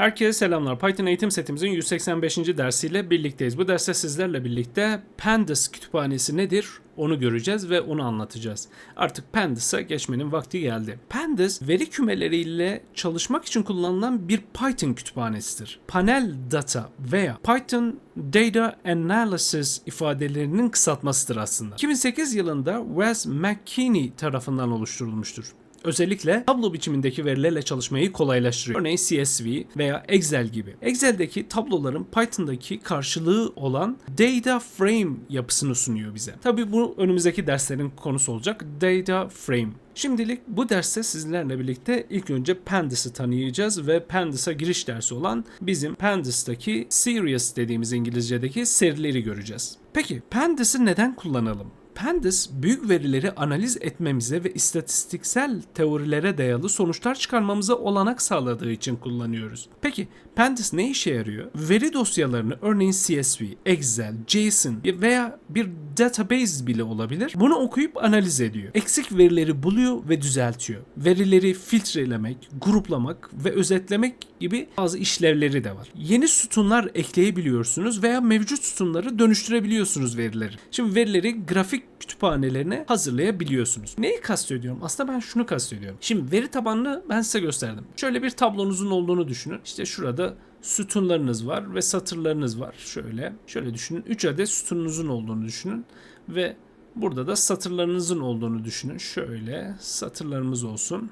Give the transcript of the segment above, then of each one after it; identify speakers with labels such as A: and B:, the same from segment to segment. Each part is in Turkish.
A: Herkese selamlar. Python eğitim setimizin 185. dersiyle birlikteyiz. Bu derste sizlerle birlikte Pandas kütüphanesi nedir onu göreceğiz ve onu anlatacağız. Artık Pandas'a geçmenin vakti geldi. Pandas veri kümeleriyle çalışmak için kullanılan bir Python kütüphanesidir. Panel Data veya Python Data Analysis ifadelerinin kısaltmasıdır aslında. 2008 yılında Wes McKinney tarafından oluşturulmuştur. Özellikle tablo biçimindeki verilerle çalışmayı kolaylaştırıyor. Örneğin CSV veya Excel gibi. Excel'deki tabloların Python'daki karşılığı olan data frame yapısını sunuyor bize. Tabii bu önümüzdeki derslerin konusu olacak. Data frame. Şimdilik bu derste sizlerle birlikte ilk önce Pandas'ı tanıyacağız ve Pandas'a giriş dersi olan bizim Pandas'taki Serious dediğimiz İngilizce'deki serileri göreceğiz. Peki Pandas'ı neden kullanalım? Pandas büyük verileri analiz etmemize ve istatistiksel teorilere dayalı sonuçlar çıkarmamıza olanak sağladığı için kullanıyoruz. Peki Pandas ne işe yarıyor? Veri dosyalarını örneğin CSV, Excel, JSON veya bir database bile olabilir. Bunu okuyup analiz ediyor. Eksik verileri buluyor ve düzeltiyor. Verileri filtrelemek, gruplamak ve özetlemek gibi bazı işlevleri de var. Yeni sütunlar ekleyebiliyorsunuz veya mevcut sütunları dönüştürebiliyorsunuz verileri. Şimdi verileri grafik kütüphanelerine hazırlayabiliyorsunuz. Neyi kastediyorum? Aslında ben şunu kastediyorum. Şimdi veri tabanını ben size gösterdim. Şöyle bir tablonuzun olduğunu düşünün. İşte şurada sütunlarınız var ve satırlarınız var. Şöyle, şöyle düşünün. 3 adet sütununuzun olduğunu düşünün ve burada da satırlarınızın olduğunu düşünün. Şöyle satırlarımız olsun.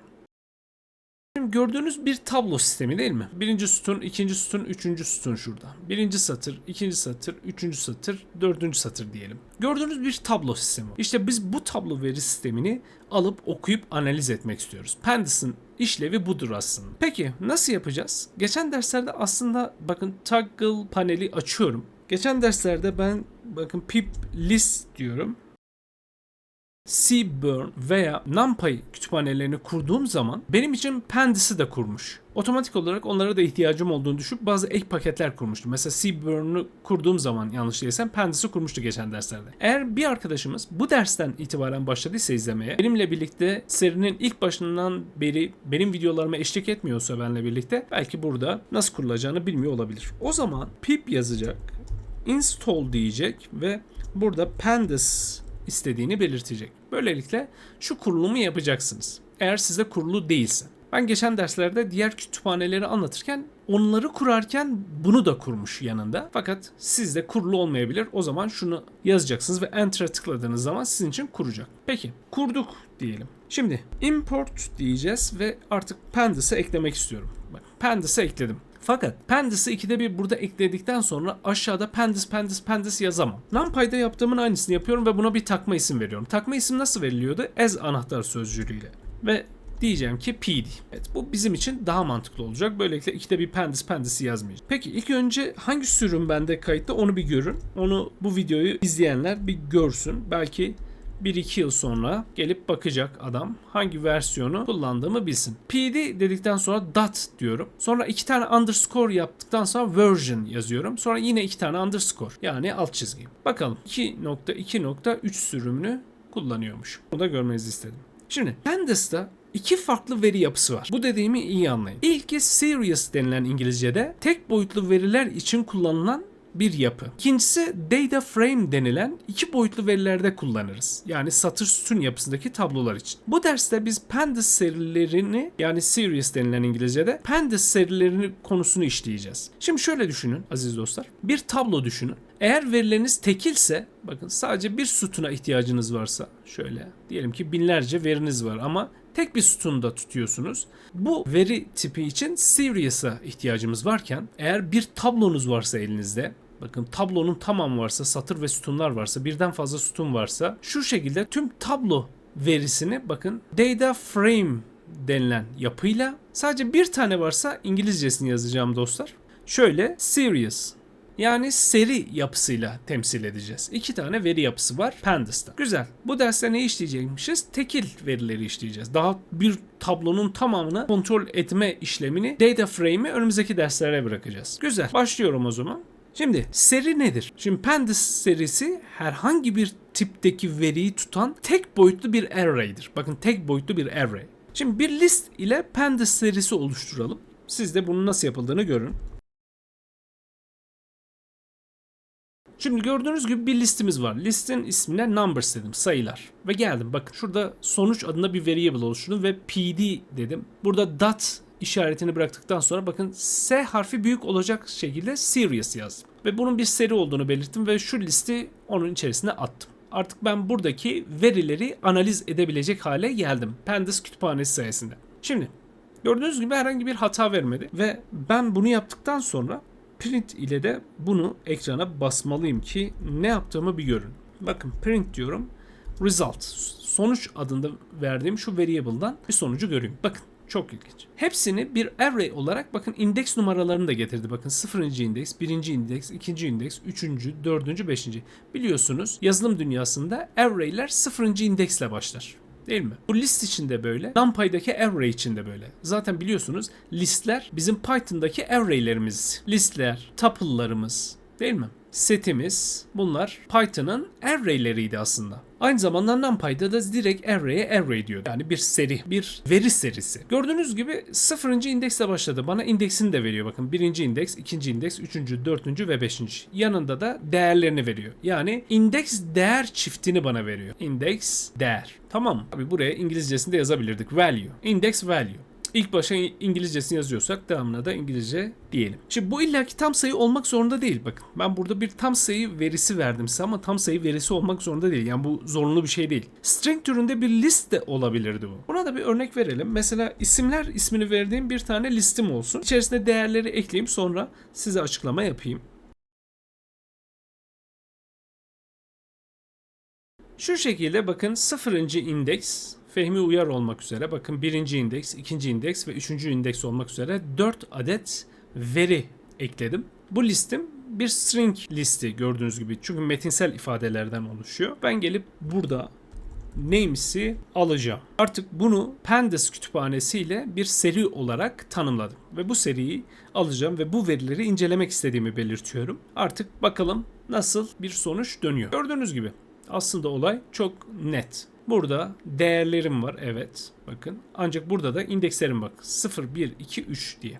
A: Gördüğünüz bir tablo sistemi değil mi? Birinci sütun, ikinci sütun, üçüncü sütun şurada. Birinci satır, ikinci satır, üçüncü satır, dördüncü satır diyelim. Gördüğünüz bir tablo sistemi. İşte biz bu tablo veri sistemini alıp okuyup analiz etmek istiyoruz. Pandas'ın işlevi budur aslında. Peki nasıl yapacağız? Geçen derslerde aslında bakın toggle paneli açıyorum. Geçen derslerde ben bakın pip list diyorum. Seaburn veya NumPy kütüphanelerini kurduğum zaman benim için Pandas'ı da kurmuş. Otomatik olarak onlara da ihtiyacım olduğunu düşünüp bazı ek paketler kurmuştum. Mesela Seaburn'u kurduğum zaman yanlış değilsem Pandas'ı kurmuştu geçen derslerde. Eğer bir arkadaşımız bu dersten itibaren başladıysa izlemeye, benimle birlikte serinin ilk başından beri benim videolarıma eşlik etmiyorsa benimle birlikte belki burada nasıl kurulacağını bilmiyor olabilir. O zaman pip yazacak, install diyecek ve burada pandas istediğini belirtecek. Böylelikle şu kurulumu yapacaksınız. Eğer size kurulu değilse. Ben geçen derslerde diğer kütüphaneleri anlatırken onları kurarken bunu da kurmuş yanında. Fakat sizde kurulu olmayabilir. O zaman şunu yazacaksınız ve Enter'a tıkladığınız zaman sizin için kuracak. Peki kurduk diyelim. Şimdi import diyeceğiz ve artık Pandas'ı eklemek istiyorum. Bak Pandas'ı ekledim. Fakat Pandas'ı ikide bir burada ekledikten sonra aşağıda Pandas Pandas Pandas yazamam. NumPy'da yaptığımın aynısını yapıyorum ve buna bir takma isim veriyorum. Takma isim nasıl veriliyordu? As anahtar sözcüğüyle. Ve diyeceğim ki PD. Evet bu bizim için daha mantıklı olacak. Böylelikle ikide bir Pandas Pandas'ı yazmayacağım. Peki ilk önce hangi sürüm bende kayıtta onu bir görün. Onu bu videoyu izleyenler bir görsün. Belki 1-2 yıl sonra gelip bakacak adam hangi versiyonu kullandığımı bilsin. PD dedikten sonra dot diyorum. Sonra iki tane underscore yaptıktan sonra version yazıyorum. Sonra yine iki tane underscore yani alt çizgi. Bakalım 2.2.3 sürümünü kullanıyormuş. Bunu da görmenizi istedim. Şimdi Pandas'ta iki farklı veri yapısı var. Bu dediğimi iyi anlayın. İlki serious denilen İngilizce'de tek boyutlu veriler için kullanılan bir yapı. İkincisi data frame denilen iki boyutlu verilerde kullanırız. Yani satır sütun yapısındaki tablolar için. Bu derste biz pandas serilerini yani series denilen İngilizce'de pandas serilerini konusunu işleyeceğiz. Şimdi şöyle düşünün aziz dostlar. Bir tablo düşünün. Eğer verileriniz tekilse bakın sadece bir sütuna ihtiyacınız varsa şöyle diyelim ki binlerce veriniz var ama tek bir sütunda tutuyorsunuz. Bu veri tipi için serious'a ihtiyacımız varken eğer bir tablonuz varsa elinizde Bakın tablonun tamamı varsa, satır ve sütunlar varsa, birden fazla sütun varsa şu şekilde tüm tablo verisini bakın data frame denilen yapıyla sadece bir tane varsa İngilizcesini yazacağım dostlar. Şöyle serious yani seri yapısıyla temsil edeceğiz. İki tane veri yapısı var Pandas'ta. Güzel. Bu derste ne işleyecekmişiz? Tekil verileri işleyeceğiz. Daha bir tablonun tamamını kontrol etme işlemini data frame'i önümüzdeki derslere bırakacağız. Güzel. Başlıyorum o zaman. Şimdi seri nedir? Şimdi Pandas serisi herhangi bir tipteki veriyi tutan tek boyutlu bir array'dir. Bakın tek boyutlu bir array. Şimdi bir list ile Pandas serisi oluşturalım. Siz de bunun nasıl yapıldığını görün. Şimdi gördüğünüz gibi bir listimiz var. Listin ismine numbers dedim, sayılar. Ve geldim bakın şurada sonuç adında bir variable oluşturdum ve pd dedim. Burada dot işaretini bıraktıktan sonra bakın S harfi büyük olacak şekilde serious yazdım. Ve bunun bir seri olduğunu belirttim ve şu listi onun içerisine attım. Artık ben buradaki verileri analiz edebilecek hale geldim. Pandas kütüphanesi sayesinde. Şimdi gördüğünüz gibi herhangi bir hata vermedi ve ben bunu yaptıktan sonra print ile de bunu ekrana basmalıyım ki ne yaptığımı bir görün. Bakın print diyorum. Result. Sonuç adında verdiğim şu variable'dan bir sonucu göreyim. Bakın çok ilginç. Hepsini bir array olarak bakın indeks numaralarını da getirdi. Bakın 0. indeks, 1. indeks, 2. indeks, 3. 4. 5. Biliyorsunuz yazılım dünyasında array'ler 0. indeksle başlar. Değil mi? Bu list için de böyle. NumPy'daki array için de böyle. Zaten biliyorsunuz listler bizim Python'daki array'lerimiz. Listler, tuple'larımız değil mi? Setimiz bunlar Python'ın array'leriydi aslında. Aynı zamanda NumPy'da da direkt array'e array diyor. Yani bir seri, bir veri serisi. Gördüğünüz gibi 0. indeksle başladı. Bana indeksini de veriyor. Bakın 1. indeks, 2. indeks, 3. 4. ve 5. Yanında da değerlerini veriyor. Yani indeks değer çiftini bana veriyor. Index değer. Tamam. Tabi buraya İngilizcesinde yazabilirdik. Value. Index value. İlk başa İngilizcesini yazıyorsak devamına da İngilizce diyelim. Şimdi bu illaki tam sayı olmak zorunda değil. Bakın ben burada bir tam sayı verisi verdim size ama tam sayı verisi olmak zorunda değil. Yani bu zorunlu bir şey değil. String türünde bir list de olabilirdi bu. Buna da bir örnek verelim. Mesela isimler ismini verdiğim bir tane listim olsun. İçerisine değerleri ekleyeyim sonra size açıklama yapayım. Şu şekilde bakın 0. indeks Fehmi Uyar olmak üzere bakın birinci indeks, ikinci indeks ve üçüncü indeks olmak üzere 4 adet veri ekledim. Bu listim bir string listi gördüğünüz gibi çünkü metinsel ifadelerden oluşuyor. Ben gelip burada names'i alacağım. Artık bunu pandas kütüphanesiyle bir seri olarak tanımladım. Ve bu seriyi alacağım ve bu verileri incelemek istediğimi belirtiyorum. Artık bakalım nasıl bir sonuç dönüyor. Gördüğünüz gibi aslında olay çok net. Burada değerlerim var evet bakın. Ancak burada da indekslerim bak 0, 1, 2, 3 diye.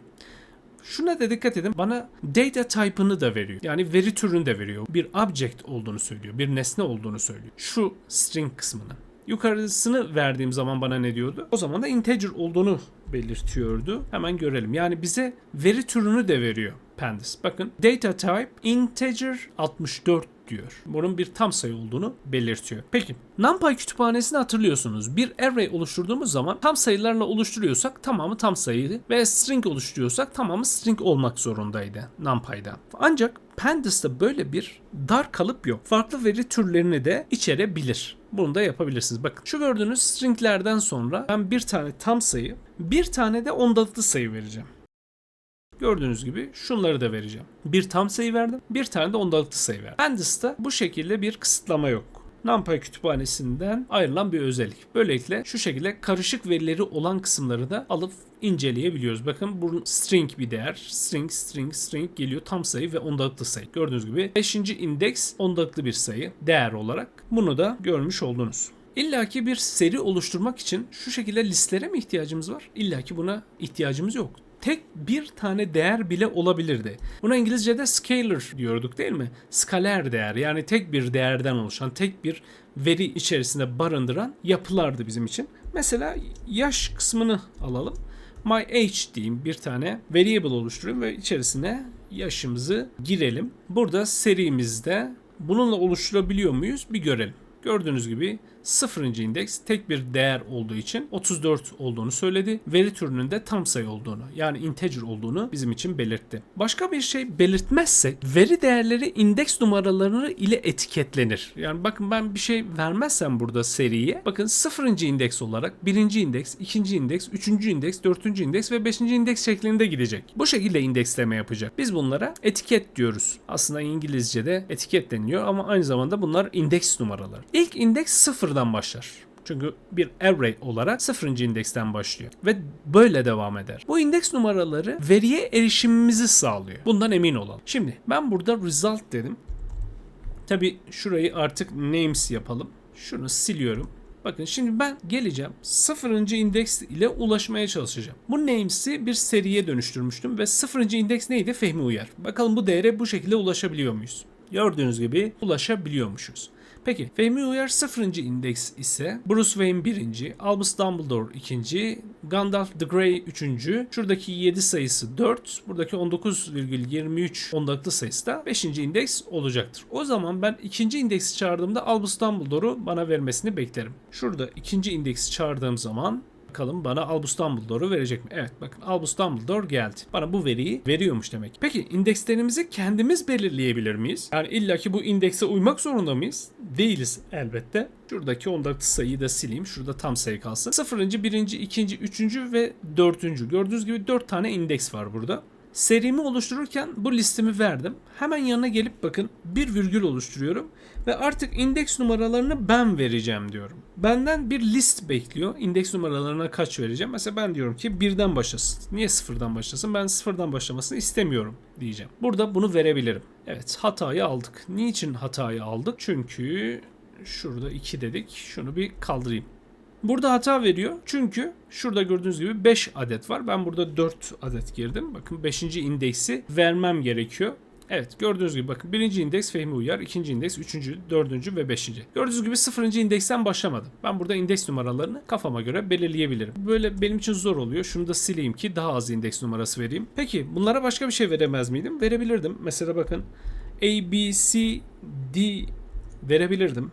A: Şuna da dikkat edin. Bana data type'ını da veriyor. Yani veri türünü de veriyor. Bir object olduğunu söylüyor. Bir nesne olduğunu söylüyor. Şu string kısmını. Yukarısını verdiğim zaman bana ne diyordu? O zaman da integer olduğunu belirtiyordu. Hemen görelim. Yani bize veri türünü de veriyor pandas. Bakın data type integer 64 diyor. Bunun bir tam sayı olduğunu belirtiyor. Peki NumPy kütüphanesini hatırlıyorsunuz. Bir array oluşturduğumuz zaman tam sayılarla oluşturuyorsak tamamı tam sayıydı ve string oluşturuyorsak tamamı string olmak zorundaydı NumPy'da. Ancak Pandas'ta böyle bir dar kalıp yok. Farklı veri türlerini de içerebilir. Bunu da yapabilirsiniz. Bakın şu gördüğünüz stringlerden sonra ben bir tane tam sayı, bir tane de ondalıklı sayı vereceğim. Gördüğünüz gibi şunları da vereceğim. Bir tam sayı verdim, bir tane de ondalıklı sayı verdim. Pandas'ta bu şekilde bir kısıtlama yok. NumPy kütüphanesinden ayrılan bir özellik. Böylelikle şu şekilde karışık verileri olan kısımları da alıp inceleyebiliyoruz. Bakın bu string bir değer. String, string, string geliyor tam sayı ve ondalıklı sayı. Gördüğünüz gibi 5. indeks ondalıklı bir sayı değer olarak. Bunu da görmüş oldunuz. İlla ki bir seri oluşturmak için şu şekilde listelere mi ihtiyacımız var? İlla ki buna ihtiyacımız yok tek bir tane değer bile olabilirdi. Buna İngilizce'de scalar diyorduk değil mi? Skaler değer yani tek bir değerden oluşan, tek bir veri içerisinde barındıran yapılardı bizim için. Mesela yaş kısmını alalım. My age diyeyim bir tane variable oluşturayım ve içerisine yaşımızı girelim. Burada serimizde bununla oluşturabiliyor muyuz bir görelim. Gördüğünüz gibi 0. indeks tek bir değer olduğu için 34 olduğunu söyledi. Veri türünün de tam sayı olduğunu yani integer olduğunu bizim için belirtti. Başka bir şey belirtmezsek veri değerleri indeks numaraları ile etiketlenir. Yani bakın ben bir şey vermezsem burada seriye bakın 0. indeks olarak 1. indeks, 2. indeks, 3. indeks, 4. indeks ve 5. indeks şeklinde gidecek. Bu şekilde indeksleme yapacak. Biz bunlara etiket diyoruz. Aslında İngilizce'de etiket deniliyor ama aynı zamanda bunlar indeks numaraları. İlk indeks sıfırdan başlar. Çünkü bir array olarak sıfırıncı indeksten başlıyor. Ve böyle devam eder. Bu indeks numaraları veriye erişimimizi sağlıyor. Bundan emin olalım. Şimdi ben burada result dedim. Tabi şurayı artık names yapalım. Şunu siliyorum. Bakın şimdi ben geleceğim. Sıfırıncı indeks ile ulaşmaya çalışacağım. Bu names'i bir seriye dönüştürmüştüm ve sıfırıncı indeks neydi? Fehmi Uyar. Bakalım bu değere bu şekilde ulaşabiliyor muyuz? Gördüğünüz gibi ulaşabiliyormuşuz. Peki Fehmi Uyar 0. indeks ise Bruce Wayne 1. Albus Dumbledore 2. Gandalf the Grey 3. Şuradaki 7 sayısı 4. Buradaki 19,23 ondalıklı sayısı da 5. indeks olacaktır. O zaman ben 2. indeksi çağırdığımda Albus Dumbledore'u bana vermesini beklerim. Şurada 2. indeksi çağırdığım zaman Bakalım bana Albus Dumbledore'u verecek mi? Evet bakın Albus Dumbledore geldi. Bana bu veriyi veriyormuş demek. Peki indekslerimizi kendimiz belirleyebilir miyiz? Yani illaki bu indekse uymak zorunda mıyız? Değiliz elbette. Şuradaki ondaki sayıyı da sileyim. Şurada tam sayı kalsın. Sıfırıncı, birinci, ikinci, üçüncü ve dördüncü. Gördüğünüz gibi dört tane indeks var burada. Serimi oluştururken bu listemi verdim. Hemen yanına gelip bakın bir virgül oluşturuyorum ve artık indeks numaralarını ben vereceğim diyorum. Benden bir list bekliyor. İndeks numaralarına kaç vereceğim? Mesela ben diyorum ki birden başlasın. Niye sıfırdan başlasın? Ben sıfırdan başlamasını istemiyorum diyeceğim. Burada bunu verebilirim. Evet hatayı aldık. Niçin hatayı aldık? Çünkü şurada 2 dedik. Şunu bir kaldırayım. Burada hata veriyor. Çünkü şurada gördüğünüz gibi 5 adet var. Ben burada 4 adet girdim. Bakın 5. indeksi vermem gerekiyor. Evet gördüğünüz gibi bakın birinci indeks Fehmi Uyar, ikinci indeks, üçüncü, dördüncü ve beşinci. Gördüğünüz gibi sıfırıncı indeksten başlamadım. Ben burada indeks numaralarını kafama göre belirleyebilirim. Böyle benim için zor oluyor. Şunu da sileyim ki daha az indeks numarası vereyim. Peki bunlara başka bir şey veremez miydim? Verebilirdim. Mesela bakın A, B, C, D verebilirdim.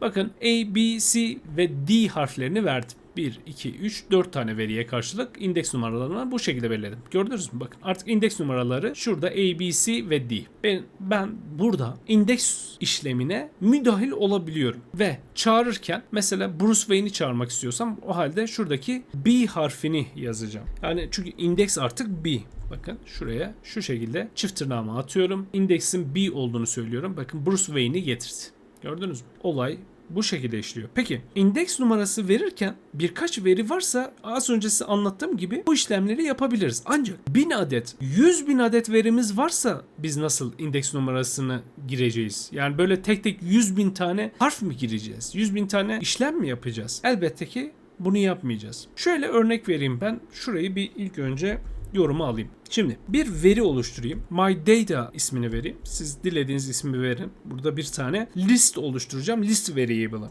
A: Bakın A, B, C ve D harflerini verdim. 1, 2, 3, 4 tane veriye karşılık indeks numaralarını bu şekilde belirledim. Gördünüz mü? Bakın artık indeks numaraları şurada A, B, C ve D. Ben, ben burada indeks işlemine müdahil olabiliyorum. Ve çağırırken mesela Bruce Wayne'i çağırmak istiyorsam o halde şuradaki B harfini yazacağım. Yani çünkü indeks artık B. Bakın şuraya şu şekilde çift tırnağımı atıyorum. İndeksin B olduğunu söylüyorum. Bakın Bruce Wayne'i getirdi. Gördünüz mü? Olay bu şekilde işliyor. Peki indeks numarası verirken birkaç veri varsa az önce size anlattığım gibi bu işlemleri yapabiliriz. Ancak 1000 adet, 100 bin adet verimiz varsa biz nasıl indeks numarasını gireceğiz? Yani böyle tek tek 100 bin tane harf mi gireceğiz? 100 bin tane işlem mi yapacağız? Elbette ki bunu yapmayacağız. Şöyle örnek vereyim ben. Şurayı bir ilk önce yorumu alayım. Şimdi bir veri oluşturayım. My data ismini vereyim. Siz dilediğiniz ismi verin. Burada bir tane list oluşturacağım. List variable'ı.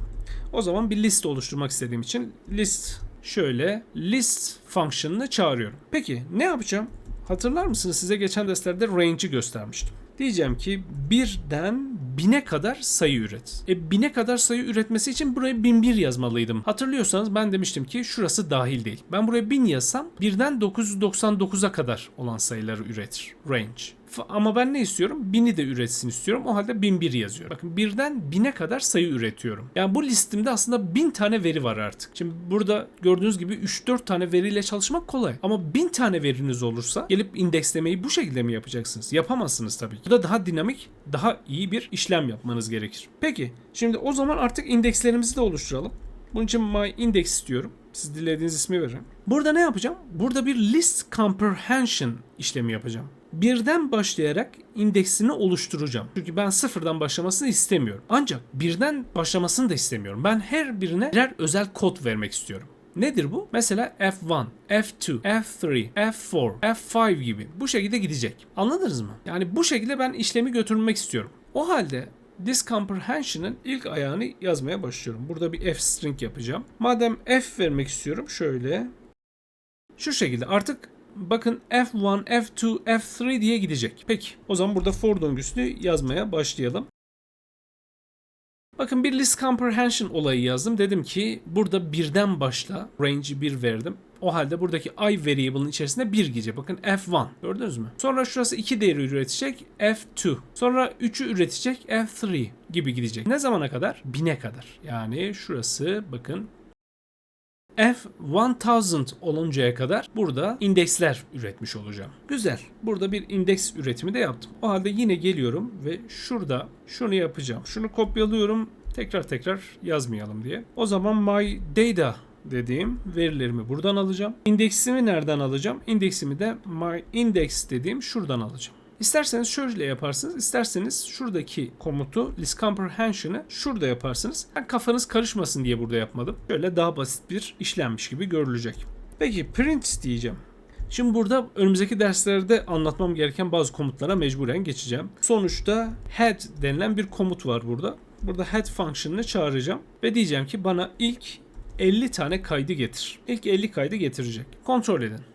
A: O zaman bir list oluşturmak istediğim için list şöyle list function'ını çağırıyorum. Peki ne yapacağım? Hatırlar mısınız size geçen derslerde range'i göstermiştim. Diyeceğim ki birden bine kadar sayı üret. E bine kadar sayı üretmesi için buraya 1001 yazmalıydım. Hatırlıyorsanız ben demiştim ki şurası dahil değil. Ben buraya 1000 yazsam birden 999'a kadar olan sayıları üretir. Range. Ama ben ne istiyorum? 1000'i de üretsin istiyorum. O halde 1001 yazıyorum. Bakın birden 1000'e kadar sayı üretiyorum. Yani bu listemde aslında 1000 tane veri var artık. Şimdi burada gördüğünüz gibi 3-4 tane veriyle çalışmak kolay. Ama 1000 tane veriniz olursa gelip indekslemeyi bu şekilde mi yapacaksınız? Yapamazsınız tabii ki. Burada daha dinamik, daha iyi bir işlem yapmanız gerekir. Peki şimdi o zaman artık indekslerimizi de oluşturalım. Bunun için my index istiyorum. Siz dilediğiniz ismi verin. Burada ne yapacağım? Burada bir list comprehension işlemi yapacağım. Birden başlayarak indeksini oluşturacağım. Çünkü ben sıfırdan başlamasını istemiyorum. Ancak birden başlamasını da istemiyorum. Ben her birine birer özel kod vermek istiyorum. Nedir bu? Mesela F1, F2, F3, F4, F5 gibi bu şekilde gidecek. Anladınız mı? Yani bu şekilde ben işlemi götürmek istiyorum. O halde This comprehension'ın ilk ayağını yazmaya başlıyorum. Burada bir f string yapacağım. Madem f vermek istiyorum şöyle şu şekilde artık bakın f1, f2, f3 diye gidecek. Peki o zaman burada for döngüsünü yazmaya başlayalım. Bakın bir list comprehension olayı yazdım. Dedim ki burada birden başla. Range'i 1 verdim. O halde buradaki i variable'ın içerisinde 1 gidecek. Bakın f1 gördünüz mü? Sonra şurası 2 değeri üretecek f2. Sonra 3'ü üretecek f3 gibi gidecek. Ne zamana kadar? 1000'e kadar. Yani şurası bakın F1000 oluncaya kadar burada indeksler üretmiş olacağım. Güzel. Burada bir indeks üretimi de yaptım. O halde yine geliyorum ve şurada şunu yapacağım. Şunu kopyalıyorum. Tekrar tekrar yazmayalım diye. O zaman my data dediğim verilerimi buradan alacağım. İndeksimi nereden alacağım? İndeksimi de my index dediğim şuradan alacağım. İsterseniz şöyle yaparsınız. isterseniz şuradaki komutu list comprehension'ı şurada yaparsınız. Ben kafanız karışmasın diye burada yapmadım. Böyle daha basit bir işlenmiş gibi görülecek. Peki print diyeceğim. Şimdi burada önümüzdeki derslerde anlatmam gereken bazı komutlara mecburen geçeceğim. Sonuçta head denilen bir komut var burada. Burada head function'ını çağıracağım ve diyeceğim ki bana ilk 50 tane kaydı getir. İlk 50 kaydı getirecek. Kontrol edin.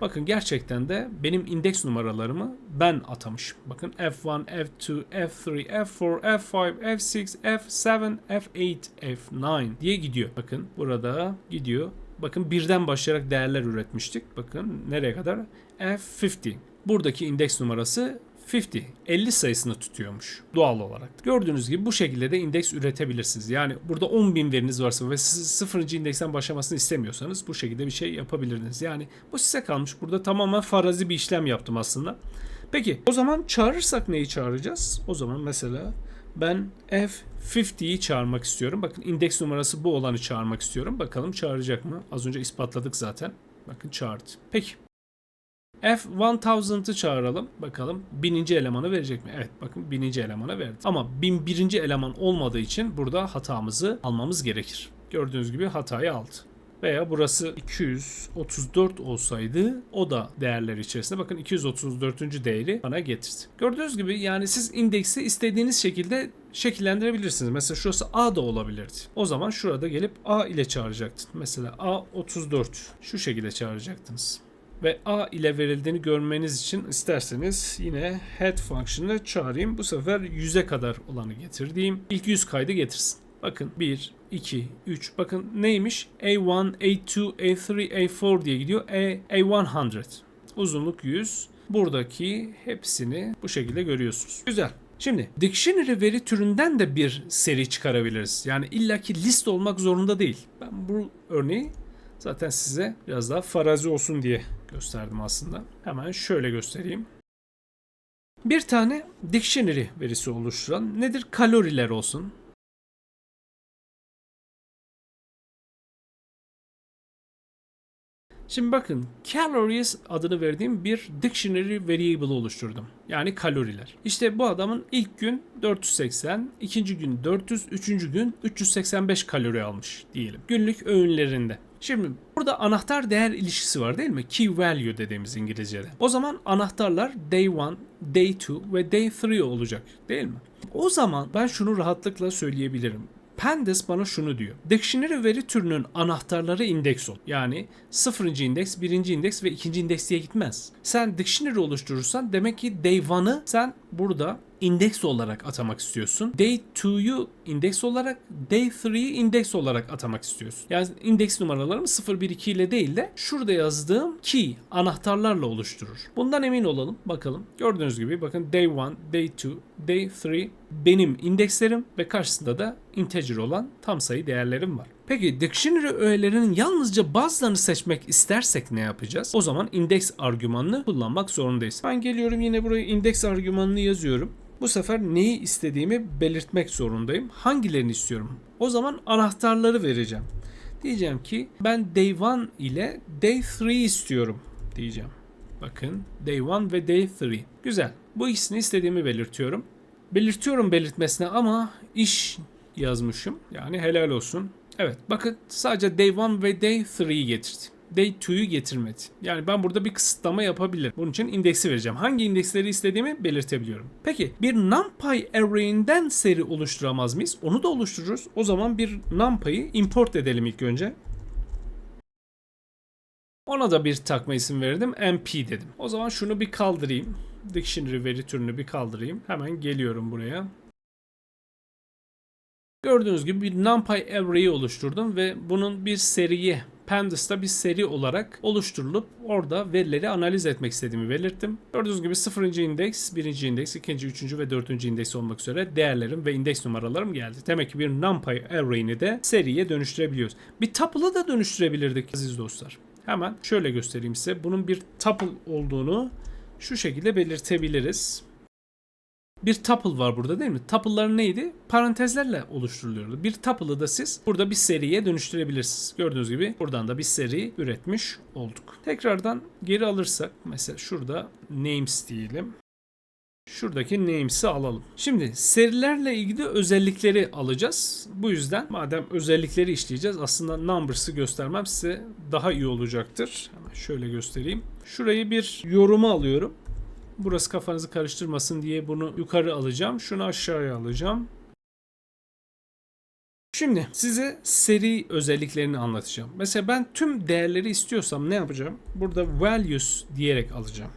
A: Bakın gerçekten de benim indeks numaralarımı ben atamışım. Bakın F1, F2, F3, F4, F5, F6, F7, F8, F9 diye gidiyor. Bakın burada gidiyor. Bakın birden başlayarak değerler üretmiştik. Bakın nereye kadar? F50. Buradaki indeks numarası 50. 50 sayısını tutuyormuş doğal olarak. Gördüğünüz gibi bu şekilde de indeks üretebilirsiniz. Yani burada 10.000 veriniz varsa ve siz sıfırıncı indeksten başlamasını istemiyorsanız bu şekilde bir şey yapabilirsiniz. Yani bu size kalmış. Burada tamamen farazi bir işlem yaptım aslında. Peki o zaman çağırırsak neyi çağıracağız? O zaman mesela ben F50'yi çağırmak istiyorum. Bakın indeks numarası bu olanı çağırmak istiyorum. Bakalım çağıracak mı? Az önce ispatladık zaten. Bakın çağırdı. Peki. F1000'ı çağıralım. Bakalım bininci elemanı verecek mi? Evet bakın bininci elemana verdi. Ama 1001. eleman olmadığı için burada hatamızı almamız gerekir. Gördüğünüz gibi hatayı aldı. Veya burası 234 olsaydı o da değerler içerisinde bakın 234. değeri bana getirdi. Gördüğünüz gibi yani siz indeksi istediğiniz şekilde şekillendirebilirsiniz. Mesela şurası A da olabilirdi. O zaman şurada gelip A ile çağıracaktın. Mesela A34 şu şekilde çağıracaktınız ve a ile verildiğini görmeniz için isterseniz yine head function'ını çağırayım. Bu sefer 100'e kadar olanı getirdiğim ilk 100 kaydı getirsin. Bakın 1, 2, 3. Bakın neymiş? A1, A2, A3, A4 diye gidiyor. A, A100. Uzunluk 100. Buradaki hepsini bu şekilde görüyorsunuz. Güzel. Şimdi dictionary veri türünden de bir seri çıkarabiliriz. Yani illaki list olmak zorunda değil. Ben bu örneği zaten size biraz daha farazi olsun diye gösterdim aslında. Hemen şöyle göstereyim. Bir tane dictionary verisi oluşturan nedir? Kaloriler olsun. Şimdi bakın calories adını verdiğim bir dictionary variable oluşturdum. Yani kaloriler. İşte bu adamın ilk gün 480, ikinci gün 400, üçüncü gün 385 kalori almış diyelim. Günlük öğünlerinde. Şimdi burada anahtar değer ilişkisi var değil mi? Key value dediğimiz İngilizce'de. O zaman anahtarlar day 1, day 2 ve day 3 olacak değil mi? O zaman ben şunu rahatlıkla söyleyebilirim. Pandas bana şunu diyor. Dictionary veri türünün anahtarları indeks ol. Yani 0. indeks, 1. indeks ve 2. indeks diye gitmez. Sen dictionary oluşturursan demek ki day 1'ı sen burada indeks olarak atamak istiyorsun. Day 2'yu indeks olarak, day 3'yi indeks olarak atamak istiyorsun. Yani indeks numaralarımı 0, 1, 2 ile değil de şurada yazdığım key anahtarlarla oluşturur. Bundan emin olalım. Bakalım. Gördüğünüz gibi bakın day 1, day 2, day 3 benim indekslerim ve karşısında da integer olan tam sayı değerlerim var. Peki dictionary öğelerinin yalnızca bazılarını seçmek istersek ne yapacağız? O zaman index argümanını kullanmak zorundayız. Ben geliyorum yine buraya index argümanını yazıyorum. Bu sefer neyi istediğimi belirtmek zorundayım. Hangilerini istiyorum? O zaman anahtarları vereceğim. Diyeceğim ki ben day 1 ile day 3 istiyorum diyeceğim. Bakın day 1 ve day 3. Güzel. Bu ikisini istediğimi belirtiyorum. Belirtiyorum belirtmesine ama iş yazmışım. Yani helal olsun. Evet bakın sadece day 1 ve day 3'yi getirdi. Day 2'yu getirmedi. Yani ben burada bir kısıtlama yapabilirim. Bunun için indeksi vereceğim. Hangi indeksleri istediğimi belirtebiliyorum. Peki bir numpy array'inden seri oluşturamaz mıyız? Onu da oluştururuz. O zaman bir numpy'yi import edelim ilk önce. Ona da bir takma isim verdim. MP dedim. O zaman şunu bir kaldırayım. Dictionary veri türünü bir kaldırayım. Hemen geliyorum buraya. Gördüğünüz gibi bir NumPy array'i oluşturdum ve bunun bir seriye Pandas'ta bir seri olarak oluşturulup orada verileri analiz etmek istediğimi belirttim. Gördüğünüz gibi 0. indeks, 1. indeks, 2. 3. ve 4. indeks olmak üzere değerlerim ve indeks numaralarım geldi. Demek ki bir NumPy array'ini de seriye dönüştürebiliyoruz. Bir tuple'a da dönüştürebilirdik aziz dostlar. Hemen şöyle göstereyim size. Bunun bir tuple olduğunu şu şekilde belirtebiliriz. Bir tuple var burada değil mi? Tuple'lar neydi? Parantezlerle oluşturuluyordu. Bir tuple'ı da siz burada bir seriye dönüştürebilirsiniz. Gördüğünüz gibi buradan da bir seri üretmiş olduk. Tekrardan geri alırsak mesela şurada names diyelim. Şuradaki names'i alalım. Şimdi serilerle ilgili özellikleri alacağız. Bu yüzden madem özellikleri işleyeceğiz aslında numbers'ı göstermem size daha iyi olacaktır. Hemen şöyle göstereyim. Şurayı bir yoruma alıyorum. Burası kafanızı karıştırmasın diye bunu yukarı alacağım. Şunu aşağıya alacağım. Şimdi size seri özelliklerini anlatacağım. Mesela ben tüm değerleri istiyorsam ne yapacağım? Burada values diyerek alacağım.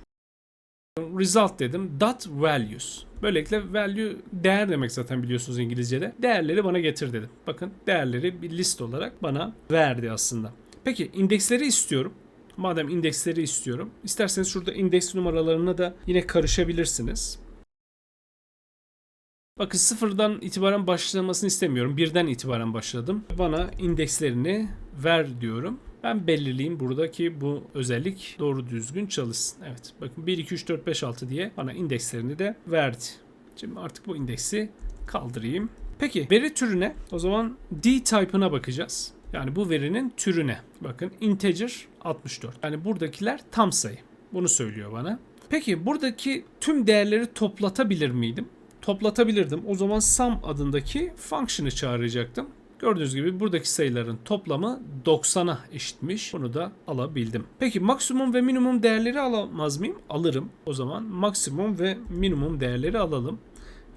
A: Result dedim. Dot values. Böylelikle value değer demek zaten biliyorsunuz İngilizce'de. Değerleri bana getir dedim. Bakın değerleri bir list olarak bana verdi aslında. Peki indeksleri istiyorum. Madem indeksleri istiyorum. isterseniz şurada indeks numaralarına da yine karışabilirsiniz. Bakın sıfırdan itibaren başlamasını istemiyorum. Birden itibaren başladım. Bana indekslerini ver diyorum. Ben belirleyeyim buradaki bu özellik doğru düzgün çalışsın. Evet bakın 1, 2, 3, 4, 5, 6 diye bana indekslerini de verdi. Şimdi artık bu indeksi kaldırayım. Peki veri türüne o zaman D type'ına bakacağız. Yani bu verinin türüne. Bakın integer 64. Yani buradakiler tam sayı. Bunu söylüyor bana. Peki buradaki tüm değerleri toplatabilir miydim? Toplatabilirdim. O zaman sum adındaki function'ı çağıracaktım. Gördüğünüz gibi buradaki sayıların toplamı 90'a eşitmiş. Bunu da alabildim. Peki maksimum ve minimum değerleri alamaz mıyım? Alırım. O zaman maksimum ve minimum değerleri alalım.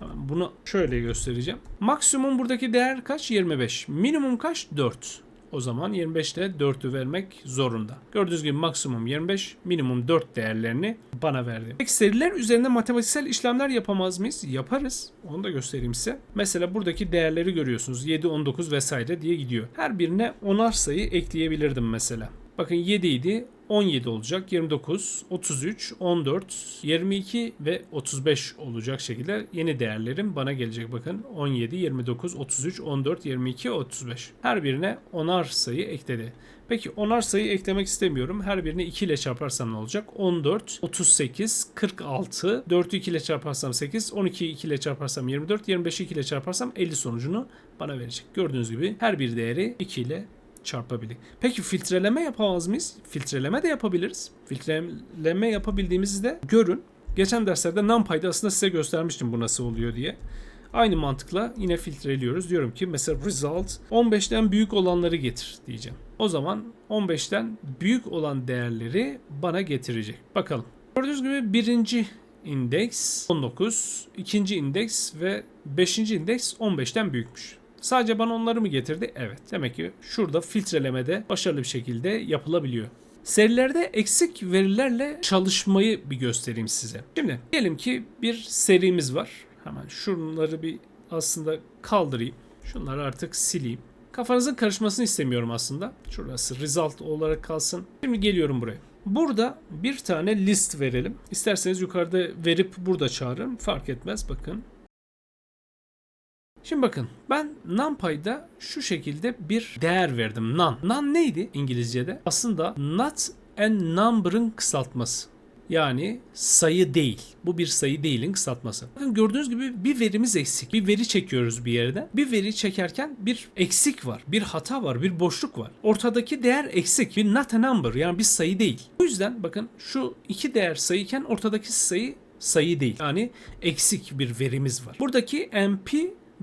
A: Hemen bunu şöyle göstereceğim. Maksimum buradaki değer kaç? 25. Minimum kaç? 4. O zaman 25 ile 4'ü vermek zorunda. Gördüğünüz gibi maksimum 25, minimum 4 değerlerini bana verdi. Peki seriler üzerinde matematiksel işlemler yapamaz mıyız? Yaparız. Onu da göstereyim size. Mesela buradaki değerleri görüyorsunuz. 7, 19 vesaire diye gidiyor. Her birine onar sayı ekleyebilirdim mesela. Bakın 7 idi. 17 olacak, 29, 33, 14, 22 ve 35 olacak şekilde yeni değerlerim bana gelecek. Bakın 17, 29, 33, 14, 22, 35. Her birine onar sayı ekledi. Peki onar sayı eklemek istemiyorum. Her birini 2 ile çarparsam ne olacak? 14, 38, 46, 4'ü 2 ile çarparsam 8, 12'yi 2 ile çarparsam 24, 25'i 2 ile çarparsam 50 sonucunu bana verecek. Gördüğünüz gibi her bir değeri 2 ile çarpabilir. Peki filtreleme yapamaz mıyız? Filtreleme de yapabiliriz. Filtreleme yapabildiğimizde görün. Geçen derslerde NumPy'da aslında size göstermiştim bu nasıl oluyor diye. Aynı mantıkla yine filtreliyoruz. Diyorum ki mesela result 15'ten büyük olanları getir diyeceğim. O zaman 15'ten büyük olan değerleri bana getirecek. Bakalım. Gördüğünüz gibi birinci indeks 19, ikinci indeks ve beşinci indeks 15'ten büyükmüş. Sadece bana onları mı getirdi? Evet. Demek ki şurada filtrelemede başarılı bir şekilde yapılabiliyor. Serilerde eksik verilerle çalışmayı bir göstereyim size. Şimdi diyelim ki bir serimiz var. Hemen şunları bir aslında kaldırayım. Şunları artık sileyim. Kafanızın karışmasını istemiyorum aslında. Şurası result olarak kalsın. Şimdi geliyorum buraya. Burada bir tane list verelim. İsterseniz yukarıda verip burada çağırın. Fark etmez bakın. Şimdi bakın ben NumPy'da şu şekilde bir değer verdim. None. None neydi İngilizce'de? Aslında not a number'ın kısaltması. Yani sayı değil. Bu bir sayı değilin kısaltması. Bakın gördüğünüz gibi bir verimiz eksik. Bir veri çekiyoruz bir yerden. Bir veri çekerken bir eksik var. Bir hata var. Bir boşluk var. Ortadaki değer eksik. Bir not a number. Yani bir sayı değil. Bu yüzden bakın şu iki değer sayıyken ortadaki sayı sayı değil. Yani eksik bir verimiz var. Buradaki MP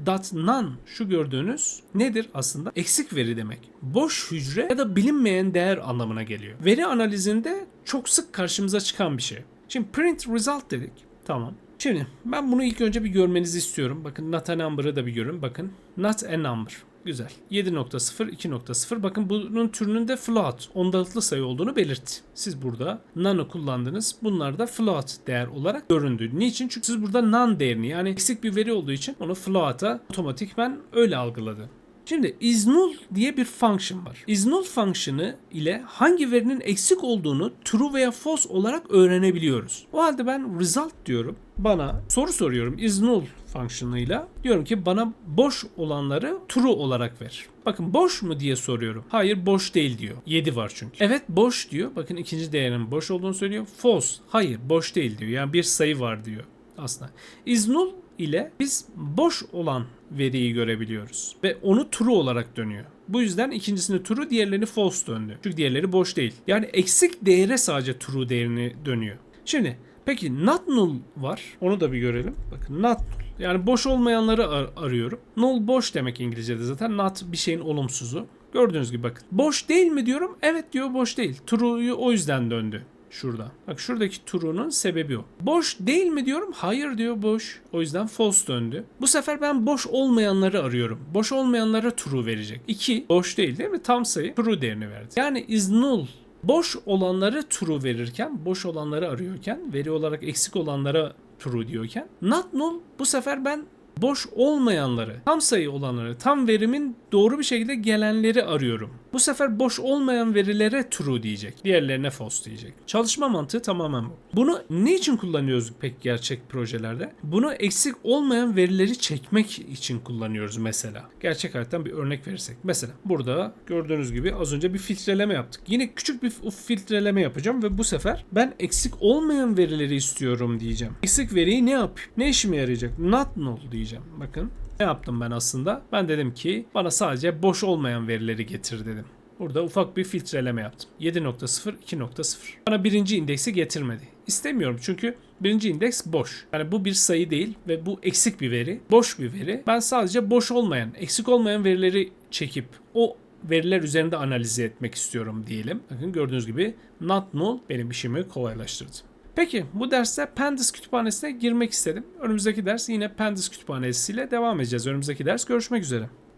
A: dot none şu gördüğünüz nedir aslında? Eksik veri demek. Boş hücre ya da bilinmeyen değer anlamına geliyor. Veri analizinde çok sık karşımıza çıkan bir şey. Şimdi print result dedik. Tamam. Şimdi ben bunu ilk önce bir görmenizi istiyorum. Bakın not a number'ı da bir görün. Bakın not a number. Güzel. 7.0, 2.0. Bakın bunun türünün de float, ondalıklı sayı olduğunu belirtti. Siz burada none'ı kullandınız. Bunlar da float değer olarak göründü. Niçin? Çünkü siz burada none değerini yani eksik bir veri olduğu için onu float'a otomatikmen öyle algıladı. Şimdi isNull diye bir function var. isNull function'ı ile hangi verinin eksik olduğunu true veya false olarak öğrenebiliyoruz. O halde ben result diyorum. Bana soru soruyorum isNull function'ıyla. Diyorum ki bana boş olanları true olarak ver. Bakın boş mu diye soruyorum. Hayır boş değil diyor. 7 var çünkü. Evet boş diyor. Bakın ikinci değerin boş olduğunu söylüyor. False. Hayır boş değil diyor. Yani bir sayı var diyor aslında. isNull ile biz boş olan veriyi görebiliyoruz. Ve onu true olarak dönüyor. Bu yüzden ikincisini true, diğerlerini false döndü. Çünkü diğerleri boş değil. Yani eksik değere sadece true değerini dönüyor. Şimdi Peki not null var. Onu da bir görelim. Bakın not null. Yani boş olmayanları ar- arıyorum. Null boş demek İngilizce'de zaten. Not bir şeyin olumsuzu. Gördüğünüz gibi bakın. Boş değil mi diyorum. Evet diyor boş değil. True'yu o yüzden döndü. Şurada. Bak şuradaki true'nun sebebi o. Boş değil mi diyorum. Hayır diyor boş. O yüzden false döndü. Bu sefer ben boş olmayanları arıyorum. Boş olmayanlara true verecek. 2 boş değil değil mi? Tam sayı true değerini verdi. Yani is null boş olanları true verirken, boş olanları arıyorken, veri olarak eksik olanlara true diyorken, not null bu sefer ben boş olmayanları, tam sayı olanları, tam verimin doğru bir şekilde gelenleri arıyorum. Bu sefer boş olmayan verilere true diyecek. Diğerlerine false diyecek. Çalışma mantığı tamamen bu. Bunu niçin kullanıyoruz pek gerçek projelerde? Bunu eksik olmayan verileri çekmek için kullanıyoruz mesela. Gerçek hayattan bir örnek verirsek. Mesela burada gördüğünüz gibi az önce bir filtreleme yaptık. Yine küçük bir filtreleme yapacağım ve bu sefer ben eksik olmayan verileri istiyorum diyeceğim. Eksik veriyi ne yapayım? Ne işime yarayacak? Not null diyeceğim. Bakın ne yaptım ben aslında? Ben dedim ki bana sadece boş olmayan verileri getir dedim. Burada ufak bir filtreleme yaptım. 7.0, 2.0. Bana birinci indeksi getirmedi. İstemiyorum çünkü birinci indeks boş. Yani bu bir sayı değil ve bu eksik bir veri. Boş bir veri. Ben sadece boş olmayan, eksik olmayan verileri çekip o veriler üzerinde analiz etmek istiyorum diyelim. Bakın gördüğünüz gibi not null benim işimi kolaylaştırdı. Peki bu derste Pandas kütüphanesine girmek istedim. Önümüzdeki ders yine Pandas kütüphanesiyle devam edeceğiz. Önümüzdeki ders görüşmek üzere.